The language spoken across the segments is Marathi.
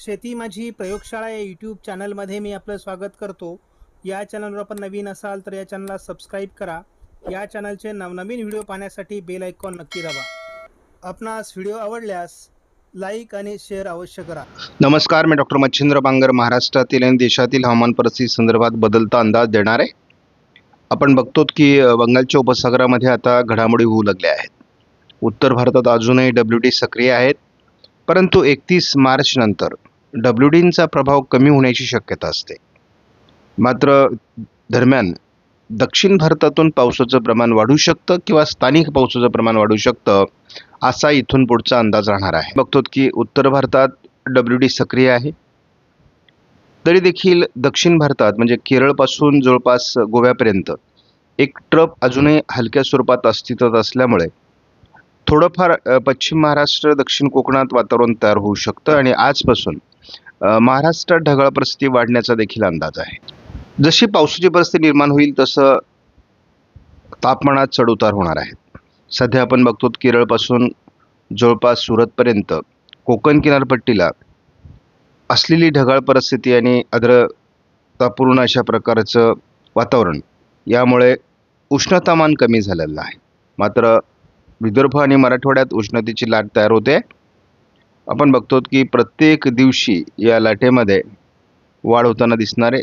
शेती माझी प्रयोगशाळा या यूट्यूब चॅनलमध्ये मी आपलं स्वागत करतो. या चॅनलवर आपण नवीन असाल तर या चॅनलला सबस्क्राईब करा. या चॅनलचे नवनवीन व्हिडिओ पाहण्यासाठी बेल आयकॉन नक्की दाबा. आपणास व्हिडिओ आवडल्यास लाईक आणि शेअर अवश्य करा. नमस्कार मी डॉक्टर मच्छिंद्र बांगर महाराष्ट्रातील आणि देशातील हवामान परिस्थिती संदर्भात बदलता अंदाज देणार. आहे आपण बघतो की बंगालच्या उपसागरामध्ये आता घडामोडी होऊ लागल्या आहेत. उत्तर भारतात अजूनही डब्ल्यू डी सक्रिय आहेत. परंतु एकतीस मार्चनंतर डब्ल्यू डींचा प्रभाव कमी होण्याची शक्यता असते. मात्र दरम्यान दक्षिण भारतातून पावसाचं प्रमाण वाढू शकतं किंवा स्थानिक पावसाचं प्रमाण वाढू शकतं असा इथून पुढचा अंदाज राहणार आहे. बघतो की उत्तर भारतात डब्ल्यू डी सक्रिय आहे. तरी देखील दक्षिण भारतात म्हणजे केरळपासून जवळपास गोव्यापर्यंत एक ट्रप अजूनही हलक्या स्वरूपात अस्तित्वात असल्यामुळे थोडंफार पश्चिम महाराष्ट्र दक्षिण कोकणात वातावरण तयार होऊ शकतं आणि आजपासून महाराष्ट्रात ढगाळ परिस्थिती वाढण्याचा देखील अंदाज आहे. जशी पावसाची परिस्थिती निर्माण होईल तसं तापमानात चढउतार होणार आहेत. सध्या आपण बघतो केरळपासून जवळपास सुरतपर्यंत कोकण किनारपट्टीला असलेली ढगाळ परिस्थिती आणि आर्द्रतापूर्ण अशा प्रकारचं वातावरण यामुळे उष्णतामान कमी झालेलं आहे. मात्र विदर्भ आणि मराठवाड्यात उष्णतेची लाट तयार होते. आपण बघतो की प्रत्येक दिवशी या लाटेमध्ये वाढ होताना दिसणारे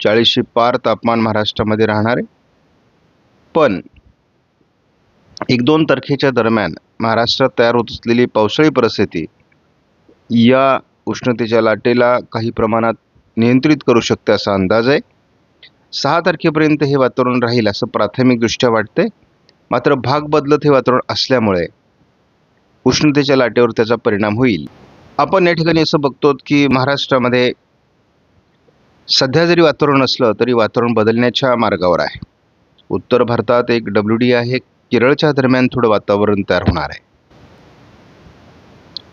चाळीसशे पार तापमान महाराष्ट्रामध्ये राहणारे. पण एक दोन तारखेच्या दरम्यान महाराष्ट्रात तयार होत असलेली पावसाळी परिस्थिती या उष्णतेच्या लाटेला काही प्रमाणात नियंत्रित करू शकते असा अंदाज आहे. सहा तारखेपर्यंत हे वातावरण राहील असं प्राथमिकदृष्ट्या वाटते मात्र भाग बदलत हे वातावरण असल्यामुळे उष्णतेच्या लाटेवर त्याचा परिणाम होईल. आपण या ठिकाणी असं बघतो की महाराष्ट्रामध्ये सध्या जरी वातावरण असलं तरी वातावरण बदलण्याच्या मार्गावर आहे. उत्तर भारतात एक डब्ल्यू डी आहे. केरळच्या दरम्यान थोडं वातावरण तयार होणार आहे.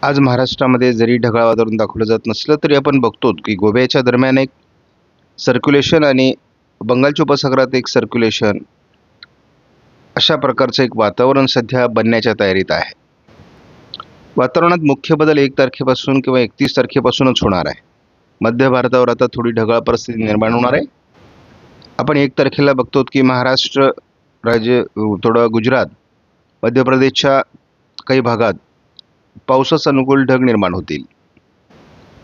आज महाराष्ट्रामध्ये जरी ढगाळ वातावरण दाखवलं जात नसलं तरी आपण बघतो की गोव्याच्या दरम्यान एक सर्क्युलेशन आणि बंगालच्या उपसागरात एक सर्क्युलेशन अशा प्रकारचं एक वातावरण सध्या बनण्याच्या तयारीत आहे. वातावरणात मुख्य बदल एक तारखेपासून किंवा एकतीस तारखेपासूनच होणार आहे. मध्य भारतावर आता थोडी ढगाळ परिस्थिती निर्माण होणार आहे. आपण एक तारखेला बघतो की महाराष्ट्र राज्य थोडं गुजरात मध्य प्रदेशच्या काही भागात पावसास अनुकूल ढग निर्माण होतील.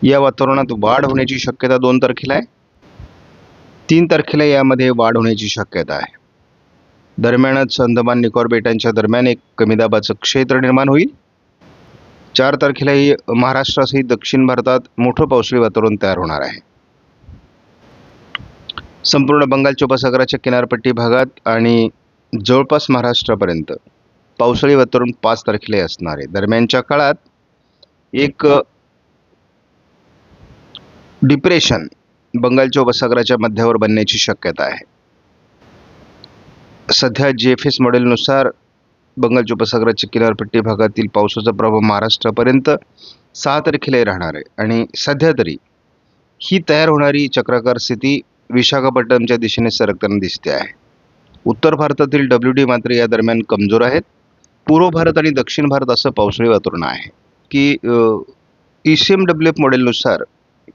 या वातावरणात वाढ होण्याची शक्यता दोन तारखेला आहे. तीन तारखेला यामध्ये वाढ होण्याची शक्यता आहे. दरम्यानच अंदमान निकोबार बेटांच्या दरम्यान एक कमी दाबाचं क्षेत्र निर्माण होईल. चार तारखेलाही महाराष्ट्रासहित दक्षिण भारतात मोठं पावसाळी वातावरण तयार होणार आहे. संपूर्ण बंगालच्या उपसागराच्या किनारपट्टी भागात आणि जवळपास महाराष्ट्रापर्यंत पावसाळी वातावरण पाच तारखेला असणार आहे. दरम्यानच्या काळात एक डिप्रेशन बंगालच्या उपसागराच्या मध्यावर बनण्याची शक्यता आहे. सध्या जी एफ एस मॉडेलनुसार बंगालच्या उपसागराच्या किनारपट्टी भागातील पावसाचा प्रभाव महाराष्ट्रापर्यंत सहा तारखेलाही राहणार आहे. आणि सध्या तरी ही तयार होणारी चक्राकार स्थिती विशाखापट्टणमच्या दिशेने सरकताना दिसते आहे. उत्तर भारतातील डब्ल्यू डी मात्र या दरम्यान कमजोर आहेत. पूर्व भारत आणि दक्षिण भारत असं पावसाळी वातावरण आहे की E C M W F मॉडेलनुसार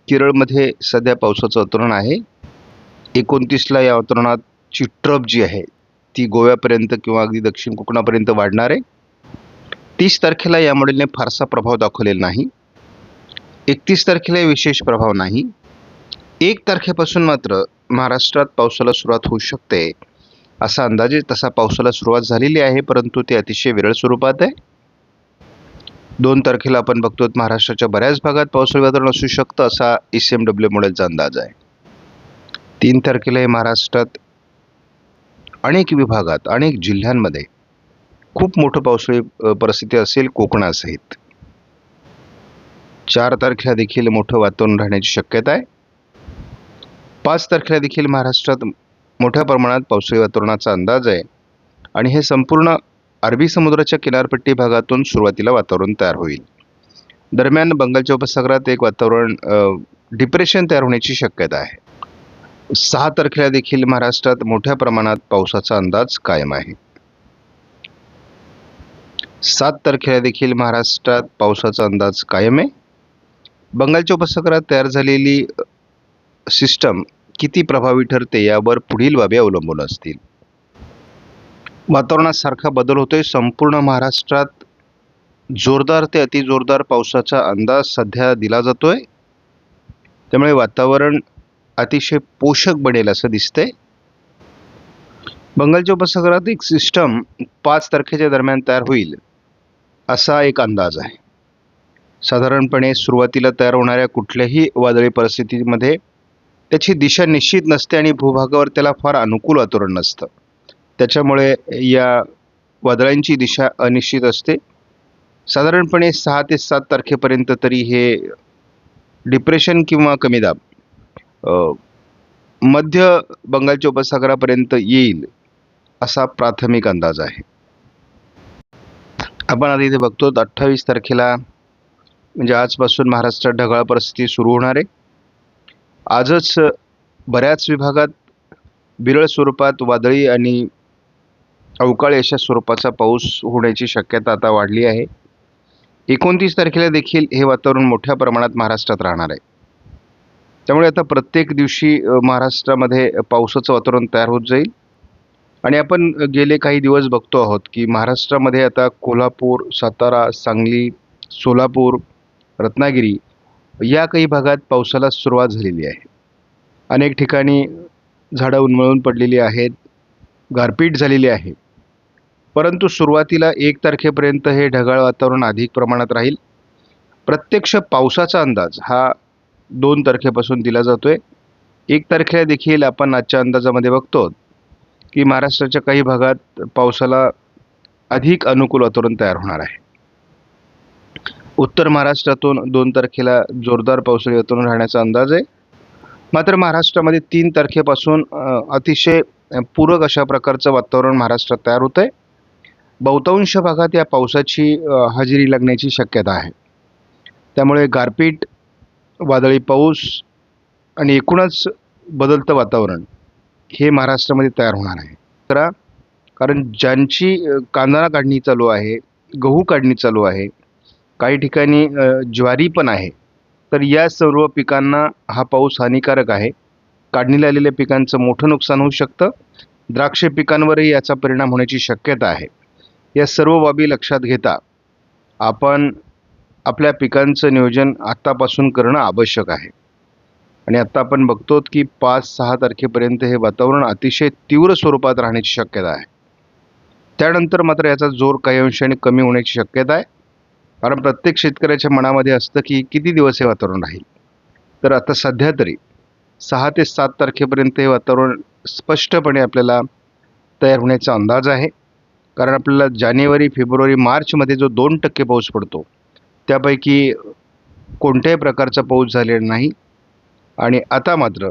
केरळमध्ये सध्या पावसाचं वातावरण आहे. एकोणतीसला या वातावरणाची ट्रप जी आहे ती गोव्यापर्यंत किंवा अगदी दक्षिण कोकणापर्यंत वाढणार आहे. तीस तारखेला या मॉडेलने फारसा प्रभाव दाखवलेला नाही. एकतीस तारखेला विशेष प्रभाव नाही. एक तारखेपासून मात्र महाराष्ट्रात पावसाला सुरुवात होऊ शकते असा अंदाजे तसा पावसाला सुरुवात झालेली आहे परंतु ते अतिशय विरळ स्वरूपात आहे. दोन तारखेला आपण बघतो महाराष्ट्राच्या बऱ्याच भागात पावसाळी वातावरण असू शकतं असा ई सी एम डब्ल्यू मॉडेलचा अंदाज आहे. तीन तारखेला हे महाराष्ट्रात अनेक विभागात अनेक जिल्ह्यांमध्ये खूप मोठं पावसाळी परिस्थिती असेल कोकणासहित. चार तारखेला देखील मोठं वातावरण राहण्याची शक्यता आहे. पाच तारखेला देखील महाराष्ट्रात मोठ्या प्रमाणात पावसाळी वातावरणाचा अंदाज आहे आणि हे संपूर्ण अरबी समुद्राच्या किनारपट्टी भागातून सुरुवातीला वातावरण तयार होईल. दरम्यान बंगालच्या उपसागरात एक वातावरण डिप्रेशन तयार होण्याची शक्यता आहे. सहा तारखेला देखील महाराष्ट्रात मोठ्या प्रमाणात पावसाचा अंदाज कायम आहे. सात तारखेला देखील महाराष्ट्रात पावसाचा अंदाज कायम आहे. बंगालच्या उपसागरात तयार झालेली सिस्टम किती प्रभावी ठरते यावर पुढील बाबी अवलंबून असतील. वातावरणात सारखा बदल होतोय. संपूर्ण महाराष्ट्रात जोरदार ते अतिजोरदार पावसाचा अंदाज सध्या दिला जातोय. त्यामुळे वातावरण अतिशय पोषक बनेल असं दिसतंय. बंगालच्या उपसागरात एक सिस्टम पाच तारखेच्या दरम्यान तयार होईल असा एक अंदाज आहे. साधारणपणे सुरुवातीला तयार होणाऱ्या कुठल्याही वादळी परिस्थितीमध्ये त्याची दिशा निश्चित नसते आणि भूभागावर त्याला फार अनुकूल वातावरण नसतं. त्याच्यामुळे या वादळांची दिशा अनिश्चित असते. साधारणपणे सहा ते सात तारखेपर्यंत तरी हे डिप्रेशन किंवा कमी दाब मध्य बंगालच्या उपसागरापर्यंत येईल असा प्राथमिक अंदाज आहे. आपण आता इथे बघतो अठ्ठावीस तारखेला म्हणजे आजपासून महाराष्ट्रात ढगाळ परिस्थिती सुरू होणार आहे. आजच बऱ्याच विभागात बिरळ स्वरूपात वादळी आणि अवकाळी अशा स्वरूपाचा पाऊस होण्याची शक्यता आता वाढली आहे. एकोणतीस तारखेला देखील हे वातावरण मोठ्या प्रमाणात महाराष्ट्रात राहणार आहे. त्यामुळे आता प्रत्येक दिवशी महाराष्ट्रामध्ये पावसाचं वातावरण तयार होत जाईल. आणि आपण गेले काही दिवस बघतो आहोत की महाराष्ट्रामध्ये आता कोल्हापूर सातारा सांगली सोलापूर रत्नागिरी या काही भागात पावसाला सुरुवात झालेली आहे. अनेक ठिकाणी झाडं उन्मळून पडलेली आहेत गारपीट झालेली आहे. परंतु सुरुवातीला एक तारखेपर्यंत हे ढगाळ वातावरण अधिक प्रमाणात राहील. प्रत्यक्ष पावसाचा अंदाज हा दोन तारखेपासून दिला जातो आहे एक तारखेला देखील आपण आजच्या अंदाजामध्ये बघतो की महाराष्ट्राच्या काही भागात पावसाला अधिक अनुकूल वातावरण तयार होणार आहे. उत्तर महाराष्ट्रातून दोन तारखेला जोरदार पावसाळी वातावरण राहण्याचा अंदाज आहे. मात्र महाराष्ट्रामध्ये तीन तारखेपासून अतिशय पूरक अशा प्रकारचं वातावरण महाराष्ट्रात तयार होतं आहे बहुतांश भागात या पावसाची हजेरी लागण्याची शक्यता आहे. त्यामुळे गारपीट वादळी पाऊस आणि एकूणच बदलतं वातावरण हे महाराष्ट्रामध्ये तयार होणार आहे. करा कारण ज्यांची कांदा काढणी चालू आहे गहू काढणी चालू आहे काही ठिकाणी ज्वारी पण आहे तर या सर्व पिकांना हा पाऊस हानिकारक आहे. काढणीला आलेल्या पिकांचं मोठं नुकसान होऊ शकतं. द्राक्ष पिकांवरही याचा परिणाम होण्याची शक्यता आहे. या सर्व बाबी लक्षात घेता आपण आपल्या पिकांचं नियोजन आत्तापासून करणं आवश्यक आहे. आणि आत्ता आपण बघतो की पाच सहा तारखेपर्यंत हे वातावरण अतिशय तीव्र स्वरूपात राहण्याची शक्यता आहे. त्यानंतर मात्र याचा जोर काही अंशाने कमी होण्याची शक्यता आहे. कारण प्रत्येक शेतकऱ्याच्या मनामध्ये असतं की किती दिवस हे वातावरण राहील. तर आता सध्या तरी सहा ते सात तारखेपर्यंत हे वातावरण स्पष्टपणे आपल्याला तयार होण्याचा अंदाज आहे. कारण आपल्याला जानेवारी फेब्रुवारी मार्चमध्ये जो दोन टक्के पाऊस पडतो त्यापैकी कोणत्याही प्रकारचा पाऊस झालेला नाही. आणि आता मात्र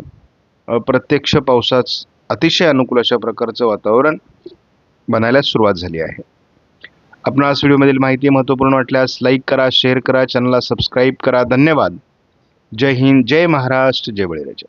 प्रत्यक्ष पावसाच अतिशय अनुकूल अशा प्रकारचं वातावरण बनायला सुरुवात झाली आहे. आपणास व्हिडिओमधील माहिती महत्त्वपूर्ण वाटल्यास लाईक करा शेअर करा चॅनलला सबस्क्राईब करा. धन्यवाद. जय हिंद जय महाराष्ट्र जय बळीराजा.